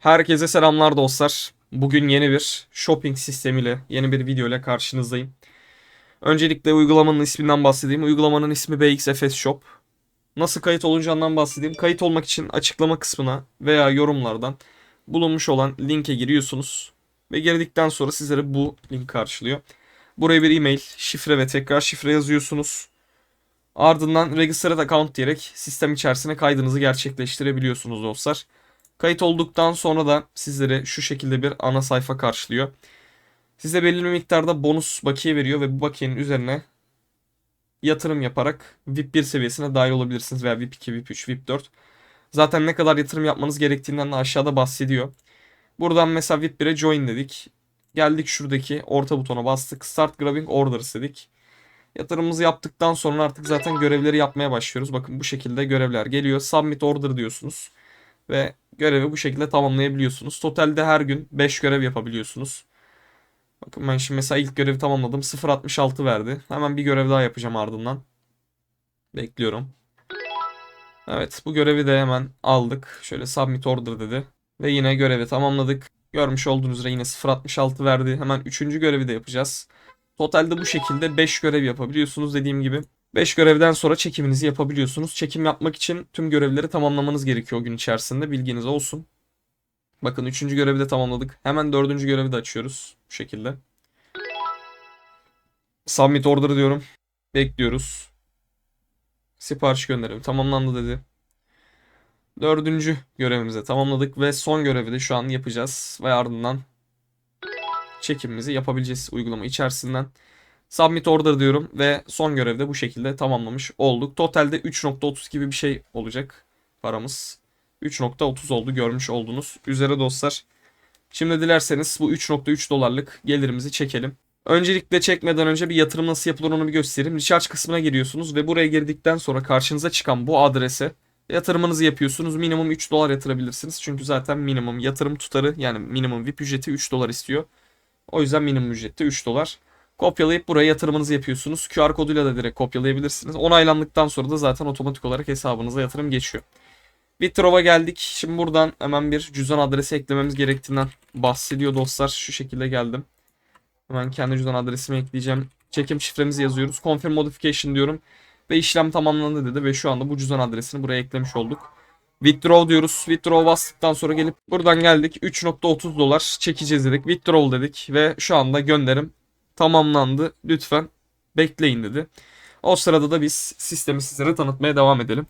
Herkese selamlar dostlar. Bugün yeni bir shopping sistemiyle, yeni bir video ile karşınızdayım. Öncelikle uygulamanın isminden bahsedeyim. Uygulamanın ismi BXFS Shop. Nasıl kayıt olunacağından bahsedeyim. Kayıt olmak için açıklama kısmına veya yorumlardan bulunmuş olan linke giriyorsunuz. Ve girdikten sonra sizlere bu link karşılıyor. Buraya bir e-mail, şifre ve tekrar şifre yazıyorsunuz. Ardından registered account diyerek sistem içerisine kaydınızı gerçekleştirebiliyorsunuz dostlar. Kayıt olduktan sonra da sizlere şu şekilde bir ana sayfa karşılıyor. Size belirli miktarda bonus bakiye veriyor ve bu bakiyenin üzerine yatırım yaparak VIP 1 seviyesine dahil olabilirsiniz veya VIP 2, VIP 3, VIP 4. Zaten ne kadar yatırım yapmanız gerektiğinden de aşağıda bahsediyor. Buradan mesela VIP 1'e join dedik. Geldik şuradaki orta butona bastık. Start grabbing orders dedik. Yatırımımızı yaptıktan sonra artık zaten görevleri yapmaya başlıyoruz. Bakın bu şekilde görevler geliyor. Submit order diyorsunuz. Ve görevi bu şekilde tamamlayabiliyorsunuz. Totalde her gün 5 görev yapabiliyorsunuz. Bakın ben şimdi mesela ilk görevi tamamladım. 0.66 verdi. Hemen bir görev daha yapacağım ardından. Bekliyorum. Evet bu görevi de hemen aldık. Şöyle submit order dedi. Ve yine görevi tamamladık. Görmüş olduğunuz üzere yine 0.66 verdi. Hemen 3. görevi de yapacağız. Totalde bu şekilde 5 görev yapabiliyorsunuz dediğim gibi. 5 görevden sonra çekiminizi yapabiliyorsunuz. Çekim yapmak için tüm görevleri tamamlamanız gerekiyor o gün içerisinde. Bilginiz olsun. Bakın 3. görevi de tamamladık. Hemen 4. görevi de açıyoruz. Bu şekilde. Submit order diyorum. Bekliyoruz. Sipariş gönderelim. Tamamlandı dedi. Dördüncü görevimizi tamamladık ve son görevi de şu an yapacağız. Ve ardından çekimimizi yapabileceğiz uygulama içerisinden. Submit order diyorum ve son görevde bu şekilde tamamlamış olduk. Totalde 3.30 gibi bir şey olacak paramız. 3.30 oldu görmüş oldunuz. Üzere dostlar. Şimdi dilerseniz bu 3.3 dolarlık gelirimizi çekelim. Öncelikle çekmeden önce bir yatırım nasıl yapılır onu bir göstereyim. Recharge kısmına giriyorsunuz ve buraya girdikten sonra karşınıza çıkan bu adrese yatırımınızı yapıyorsunuz. Minimum 3 dolar yatırabilirsiniz. Çünkü zaten minimum yatırım tutarı yani minimum VIP ücreti 3 dolar istiyor. O yüzden minimum ücrette 3 dolar. Kopyalayıp buraya yatırımınızı yapıyorsunuz. QR koduyla da direkt kopyalayabilirsiniz. Onaylandıktan sonra da zaten otomatik olarak hesabınıza yatırım geçiyor. Withdraw'a geldik. Şimdi buradan hemen bir cüzdan adresi eklememiz gerektiğinden bahsediyor dostlar. Şu şekilde geldim. Hemen kendi cüzdan adresimi ekleyeceğim. Çekim şifremizi yazıyoruz. Confirm modification diyorum. Ve işlem tamamlandı dedi ve şu anda bu cüzdan adresini buraya eklemiş olduk. Withdraw diyoruz. Withdraw bastıktan sonra gelip buradan geldik. 3.30 dolar çekeceğiz dedik. Withdraw dedik ve şu anda gönderim tamamlandı. Lütfen bekleyin dedi. O sırada da biz sistemi sizlere tanıtmaya devam edelim.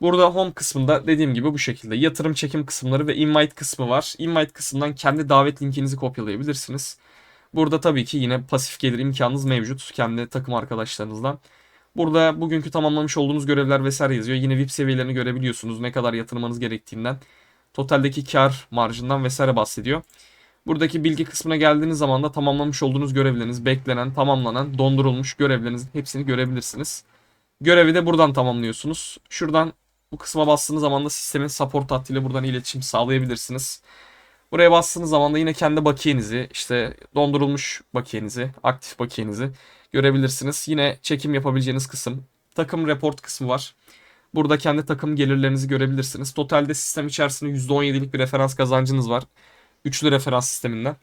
Burada home kısmında dediğim gibi bu şekilde yatırım çekim kısımları ve invite kısmı var. Invite kısmından kendi davet linkinizi kopyalayabilirsiniz. Burada tabii ki yine pasif gelir imkanınız mevcut kendi takım arkadaşlarınızdan. Burada bugünkü tamamlamış olduğunuz görevler vesaire yazıyor. Yine VIP seviyelerini görebiliyorsunuz. Ne kadar yatırmanız gerektiğinden. Totaldeki kar marjından vesaire bahsediyor. Buradaki bilgi kısmına geldiğiniz zaman da tamamlamış olduğunuz görevleriniz, beklenen, tamamlanan, dondurulmuş görevlerinizin hepsini görebilirsiniz. Görevi de buradan tamamlıyorsunuz. Şuradan bu kısma bastığınız zaman da sistemin support hattıyla buradan iletişim sağlayabilirsiniz. Buraya bastığınız zaman da yine kendi bakiyenizi, işte dondurulmuş bakiyenizi, aktif bakiyenizi görebilirsiniz. Yine çekim yapabileceğiniz kısım, takım report kısmı var. Burada kendi takım gelirlerinizi görebilirsiniz. Totalde sistem içerisinde %17'lik bir referans kazancınız var. Üçlü referans sisteminden.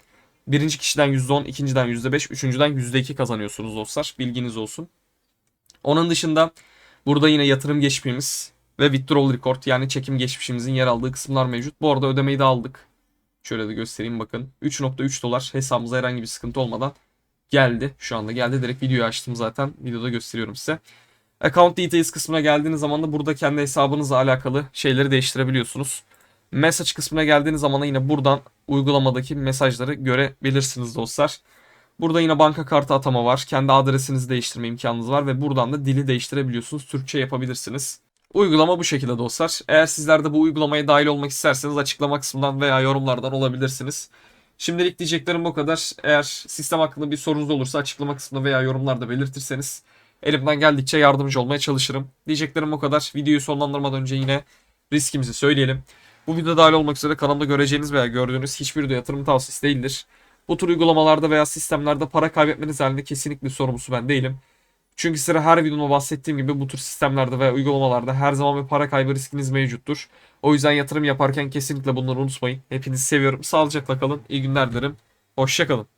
Birinci kişiden %10, ikinciden %5, üçüncüden %2 kazanıyorsunuz dostlar. Bilginiz olsun. Onun dışında burada yine yatırım geçmişimiz ve withdrawal record yani çekim geçmişimizin yer aldığı kısımlar mevcut. Bu arada ödemeyi de aldık. Şöyle de göstereyim bakın. 3.3 dolar hesabımıza herhangi bir sıkıntı olmadan geldi. Şu anda geldi. Direkt videoyu açtım zaten. Videoda gösteriyorum size. Account details kısmına geldiğiniz zaman da burada kendi hesabınızla alakalı şeyleri değiştirebiliyorsunuz. Message kısmına geldiğiniz zaman da yine buradan uygulamadaki mesajları görebilirsiniz dostlar. Burada yine banka kartı atama var. Kendi adresinizi değiştirme imkanınız var ve buradan da dili değiştirebiliyorsunuz. Türkçe yapabilirsiniz. Uygulama bu şekilde dostlar. Eğer sizler de bu uygulamaya dahil olmak isterseniz açıklama kısmından veya yorumlardan olabilirsiniz. Şimdilik diyeceklerim bu kadar. Eğer sistem hakkında bir sorunuz olursa açıklama kısmında veya yorumlarda belirtirseniz elimden geldikçe yardımcı olmaya çalışırım. Diyeceklerim bu kadar. Videoyu sonlandırmadan önce yine riskimizi söyleyelim. Bu videoda dahil olmak üzere kanalda göreceğiniz veya gördüğünüz hiçbir video yatırım tavsiyesi değildir. Bu tür uygulamalarda veya sistemlerde para kaybetmeniz halinde kesinlikle sorumlusu ben değilim. Çünkü size her videomda bahsettiğim gibi bu tür sistemlerde veya uygulamalarda her zaman bir para kaybı riskiniz mevcuttur. O yüzden yatırım yaparken kesinlikle bunları unutmayın. Hepinizi seviyorum. Sağlıcakla kalın. İyi günler dilerim. Hoşçakalın.